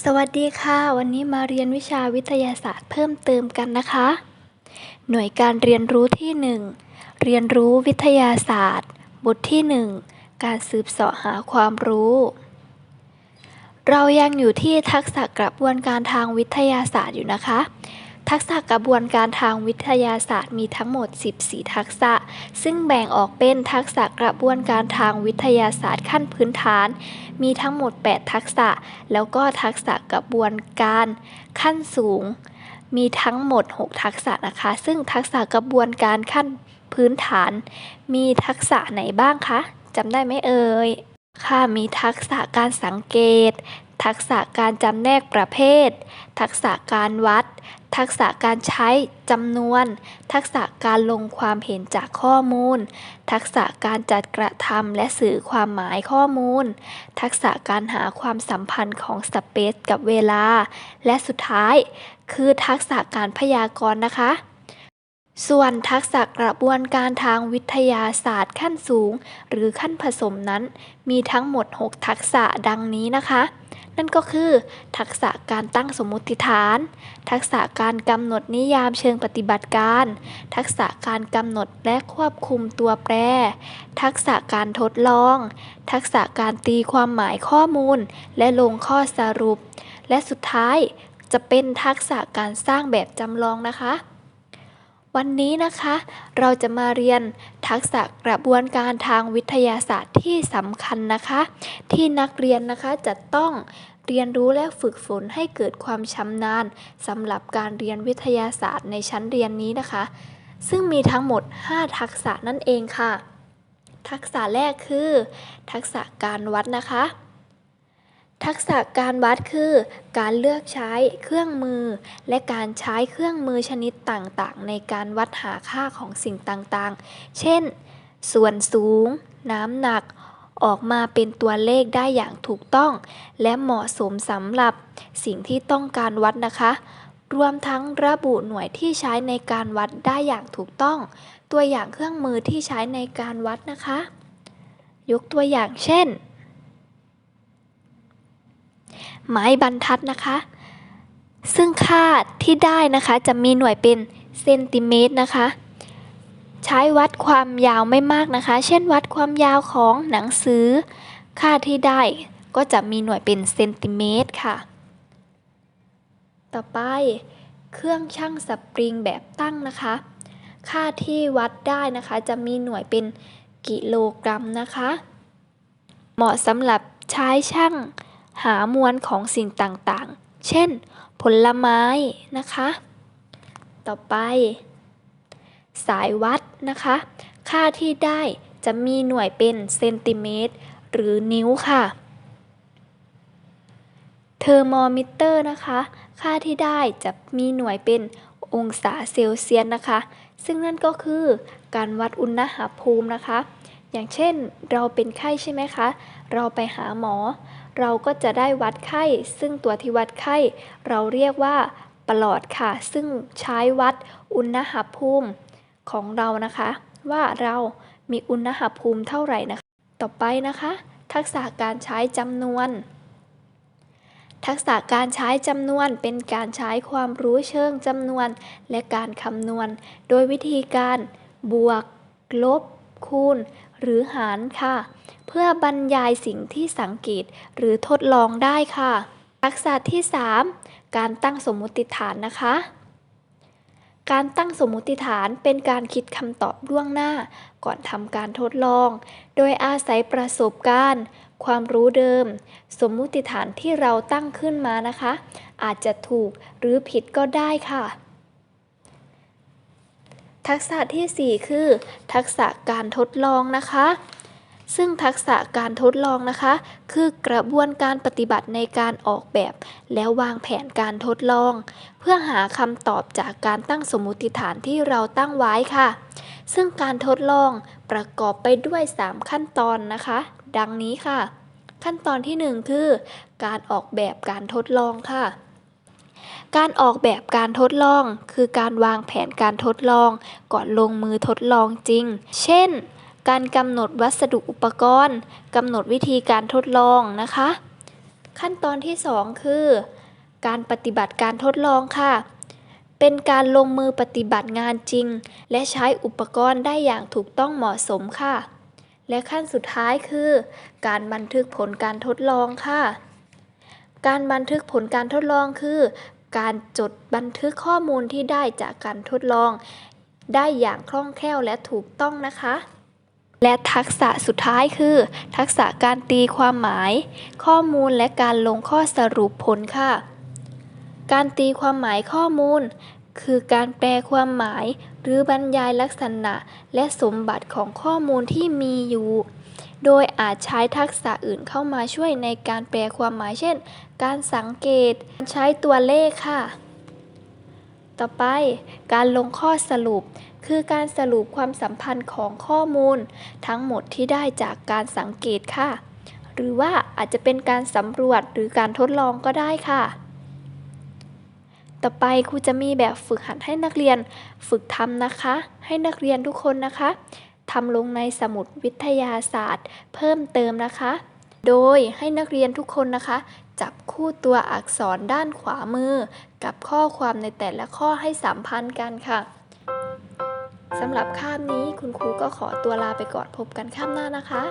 สวัสดีค่ะ วันนี้มาเรียนวิชาวิทยาศาสตร์เพิ่มเติมกันนะคะ หน่วยการเรียนรู้ที่ 1 เรียนรู้วิทยาศาสตร์ บทที่ 1 การสืบเสาะหาความรู้ เรายังอยู่ที่ทักษะกระบวนการทางวิทยาศาสตร์อยู่นะคะ ทักษะกระบวนการทางวิทยาศาสตร์มีทั้งหมด 14 ทักษะ ซึ่งแบ่งออกเป็นทักษะกระบวนการทางวิทยาศาสตร์ขั้นพื้นฐาน มีทั้งหมด 8 ทักษะ แล้วก็ทักษะกระบวนการขั้นสูง มีทั้งหมด 6 ทักษะนะคะ ซึ่งทักษะกระบวนการขั้นพื้นฐาน มีทักษะไหนบ้างคะจำได้ไหมเอ่ยค่ะมีทักษะการสังเกต ทักษะการจำแนกประเภท ทักษะการวัด ทักษะการใช้จำนวน ทักษะการลงความเห็นจากข้อมูล ทักษะการจัดกระทำและสื่อความหมายข้อมูล ทักษะการหาความสัมพันธ์ของสเปซกับเวลา และสุดท้าย คือทักษะการพยากรณ์นะคะ ส่วนทักษะกระบวนการทางวิทยาศาสตร์ขั้นสูง หรือขั้นผสมนั้น มีทั้งหมด 6 ทักษะดังนี้นะคะ นั่นก็คือ ทักษะการตั้งสมมติฐาน ทักษะการกำหนดนิยามเชิงปฏิบัติการ ทักษะการกำหนดและควบคุมตัวแปร ทักษะการทดลอง ทักษะการตีความหมายข้อมูล และลงข้อสรุป และสุดท้ายจะเป็นทักษะการสร้างแบบจำลองนะคะ วันนี้นะคะ เราจะมาเรียนทักษะกระบวนการทางวิทยาศาสตร์ที่สำคัญนะคะ ที่นักเรียนนะคะจะต้องเรียนรู้และฝึกฝนให้เกิดความชำนาญสำหรับการเรียนวิทยาศาสตร์ในชั้นเรียนนี้นะคะ ซึ่งมีทั้งหมด 5 ทักษะนั่นเองค่ะ ทักษะแรกคือ ทักษะการวัดนะคะ ทักษะการวัดคือ การเลือกใช้เครื่องมือ และการใช้เครื่องมือชนิดต่างๆ ในการวัดหาค่าของสิ่งต่างๆ เช่น ส่วนสูง น้ำหนัก ออกมาเป็นตัวเลขได้อย่างถูกต้อง และเหมาะสมสำหรับสิ่งที่ต้องการวัดนะคะ รวมทั้งระบุหน่วยที่ใช้ในการวัดได้อย่างถูกต้อง ตัวอย่างเครื่องมือที่ใช้ในการวัดนะคะ ยกตัวอย่างเช่น ไม้บรรทัดนะคะ ซึ่งค่าที่ได้นะคะจะมีหน่วยเป็นเซนติเมตรนะคะ ใช้วัดความยาวไม่มากนะคะ เช่นวัดความยาวของหนังสือ ค่าที่ได้ก็จะมีหน่วยเป็นเซนติเมตรค่ะ ต่อไปเครื่องชั่งสปริงแบบตั้งนะคะ ค่าที่วัดได้นะคะ จะมีหน่วยเป็นกิโลกรัมนะคะ เหมาะสำหรับใช้ชั่ง หามวลของสิ่งต่างๆ เช่น ผลไม้นะคะ ต่อไป สายวัดนะคะ ค่าที่ได้จะมีหน่วยเป็นเซนติเมตร หรือนิ้วค่ะเทอร์โมมิเตอร์นะคะ ค่าที่ได้จะมีหน่วยเป็นองศาเซลเซียสนะคะ ซึ่งนั่นก็คือการวัดอุณหภูมินะคะ อย่างเช่นเราเป็นไข้ใช่ไหมคะ เราไปหาหมอ เราก็จะได้วัดไข้ ซึ่งตัวที่วัดไข้ เราเรียกว่าปลอดค่ะ ซึ่งใช้วัดอุณหภูมิของเรานะคะ ว่าเรามีอุณหภูมิเท่าไหร่นะคะ ต่อไปนะคะ ทักษะการใช้จำนวน ทักษะการใช้จำนวนเป็นการใช้ความรู้เชิงจำนวน และการคำนวณ โดยวิธีการบวก ลบ คูณ หรือหารค่ะ เพื่อบรรยายสิ่งที่สังเกตหรือทดลองได้ค่ะ ทักษะที่ 3 การตั้งสมมุติฐานนะคะ การตั้งสมมุติฐานเป็นการคิดคำตอบล่วงหน้า ก่อนทำการทดลอง โดยอาศัยประสบการณ์ความรู้เดิม สมมุติฐานที่เราตั้งขึ้นมานะคะ อาจจะถูกหรือผิดก็ได้ค่ะ ทักษะทีสี่ 4 คือ ทักษะการทดลองนะคะ ซึ่งทักษะการทดลองนะคะ คือกระบวนการปฏิบัติในการออกแบบ แล้ววางแผนการทดลอง เพื่อหาคำตอบจากการตั้งสมมติฐานที่เราตั้งไว้ค่ะ ซึ่งการทดลองประกอบไปด้วย 3 ขั้นตอนนะคะ ดังนี้ค่ะ ขั้นตอนที่ 1 คือ การออกแบบการทดลองค่ะ การออกแบบการทดลอง คือการวางแผนการทดลองก่อนลงมือทดลองจริง เช่น การกำหนดวัสดุอุปกรณ์กำหนดวิธีการทดลองนะคะ ขั้นตอนที่ 2 คือ การปฏิบัติการทดลองค่ะ เป็นการลงมือปฏิบัติงานจริง และใช้อุปกรณ์ได้อย่างถูกต้องเหมาะสมค่ะ และขั้นสุดท้ายคือ การบันทึกผลการทดลองค่ะ การบันทึกผลการทดลองคือ การจดบันทึกข้อมูลที่ได้จากการทดลอง ได้อย่างคล่องแคล่วและถูกต้องนะคะ และทักษะสุดท้ายคือ ทักษะการตีความหมาย ข้อมูลและการลงข้อสรุปผลค่ะ การตีความหมายข้อมูล คือการแปลความหมาย หรือบรรยายลักษณะและสมบัติของข้อมูลที่มีอยู่ โดยอาจใช้ทักษะอื่นเข้ามาช่วยในการแปลความหมายเช่น การสังเกตใช้ตัวเลขค่ะ ต่อไป การลงข้อสรุป คือการสรุปความสัมพันธ์ของข้อมูล ทั้งหมดที่ได้จากการสังเกตค่ะ หรือว่าอาจจะเป็นการสำรวจหรือการทดลองก็ได้ค่ะ ต่อไปครูจะมีแบบฝึกหัดให้นักเรียนฝึกทำนะคะ ให้นักเรียนทุกคนนะคะทำลงในสมุดวิทยาศาสตร์ เพิ่มเติมนะคะ โดยให้นักเรียนทุกคนนะคะ จับคู่ตัวอักษรด้านขวามือ กับข้อความในแต่ละข้อให้สัมพันธ์กันค่ะสำหรับคาบนี้คุณครูก็ขอตัวลาไปก่อนพบกันคาบหน้านะคะ